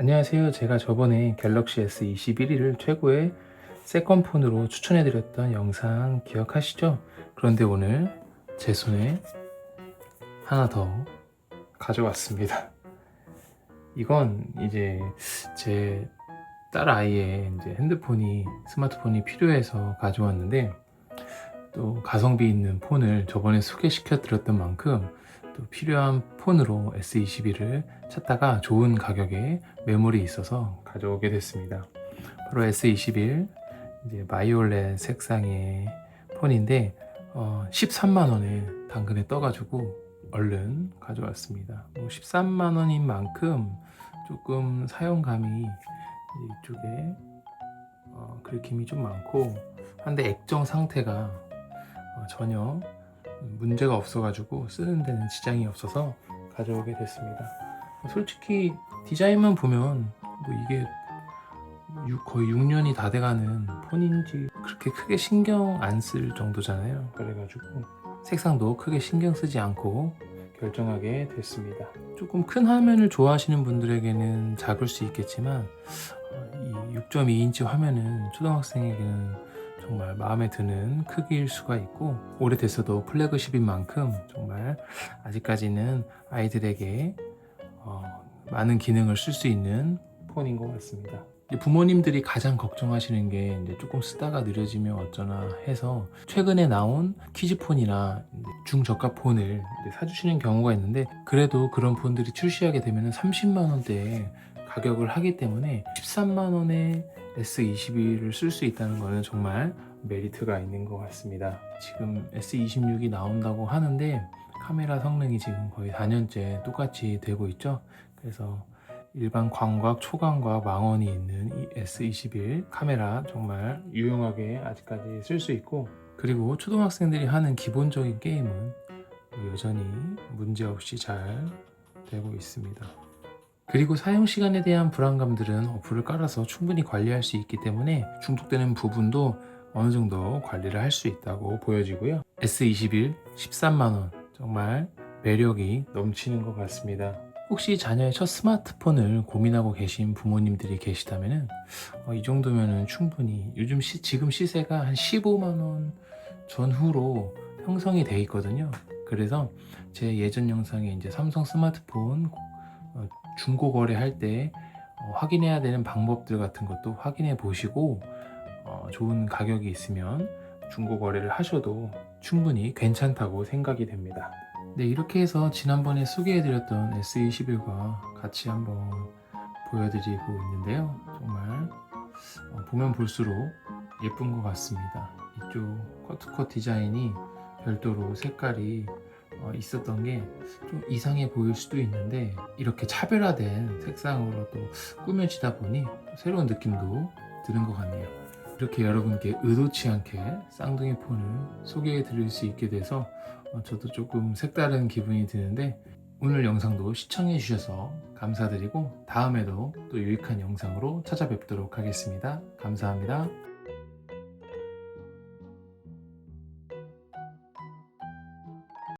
안녕하세요. 제가 저번에 갤럭시 S21을 최고의 세컨폰으로 추천해드렸던 영상 기억하시죠? 그런데 오늘 제 손에 하나 더 가져왔습니다. 이건 이제 제 딸 아이의 이제 핸드폰이 스마트폰이 필요해서 가져왔는데 또 가성비 있는 폰을 저번에 소개시켜 드렸던 만큼 또 필요한 폰으로 S21을 찾다가 좋은 가격에 매물이 있어서 가져오게 됐습니다. 바로 S21 이제 마이올렛 색상의 폰인데 어, 13만 원에 당근에 떠가지고 얼른 가져왔습니다. 뭐 13만 원인 만큼 조금 사용감이 이쪽에 어, 긁힘이 좀 많고 한데 액정 상태가 어, 전혀 문제가 없어가지고 쓰는 데는 지장이 없어서 가져오게 됐습니다. 솔직히 디자인만 보면 뭐 이게 육- 거의 6년이 다 돼가는 폰인지 그렇게 크게 신경 안 쓸 정도잖아요. 그래가지고 색상도 크게 신경 쓰지 않고 결정하게 됐습니다. 조금 큰 화면을 좋아하시는 분들에게는 작을 수 있겠지만 어, 이 6.2인치 화면은 초등학생에게는 정말 마음에 드는 크기일 수가 있고 오래됐어도 플래그십인 만큼 정말 아직까지는 아이들에게 어, 많은 기능을 쓸 수 있는 폰인 것 같습니다. 부모님들이 가장 걱정하시는 게 이제 조금 쓰다가 느려지면 어쩌나 해서 최근에 나온 키즈폰이나 중저가 폰을 사주시는 경우가 있는데 그래도 그런 폰들이 출시하게 되면 30만 원대에 가격을 하기 때문에 13만 원에 S21을 쓸 수 있다는 것은 정말 메리트가 있는 것 같습니다. 지금 S26이 나온다고 하는데 카메라 성능이 지금 거의 4년째 똑같이 되고 있죠. 그래서 일반 광각, 초광각 망원이 있는 이 S21 카메라 정말 유용하게 아직까지 쓸 수 있고 그리고 초등학생들이 하는 기본적인 게임은 여전히 문제없이 잘 되고 있습니다. 그리고 사용 시간에 대한 불안감들은 어플을 깔아서 충분히 관리할 수 있기 때문에 중독되는 부분도 어느 정도 관리를 할 수 있다고 보여지고요. S21 13만원 정말 매력이 넘치는 것 같습니다. 혹시 자녀의 첫 스마트폰을 고민하고 계신 부모님들이 계시다면 이 정도면 충분히 요즘 시- 지금 시세가 한 15만원 전후로 형성이 돼 있거든요. 그래서 제 예전 영상에 이제 삼성 스마트폰 어, 중고 거래할 때 어, 확인해야 되는 방법들 같은 것도 확인해 보시고 어, 좋은 가격이 있으면 중고 거래를 하셔도 충분히 괜찮다고 생각이 됩니다. 네, 이렇게 해서 지난번에 소개해드렸던 S21과 같이 한번 보여드리고 있는데요. 정말 어, 보면 볼수록 예쁜 것 같습니다. 이쪽 커트컷 디자인이 별도로 색깔이 어, 있었던 게 좀 이상해 보일 수도 있는데 이렇게 차별화된 색상으로 또 꾸며지다 보니 새로운 느낌도 드는 것 같네요. 이렇게 여러분께 의도치 않게 쌍둥이 폰을 소개해 드릴 수 있게 돼서 어, 저도 조금 색다른 기분이 드는데 오늘 영상도 시청해 주셔서 감사드리고 다음에도 또 유익한 영상으로 찾아뵙도록 하겠습니다. 감사합니다.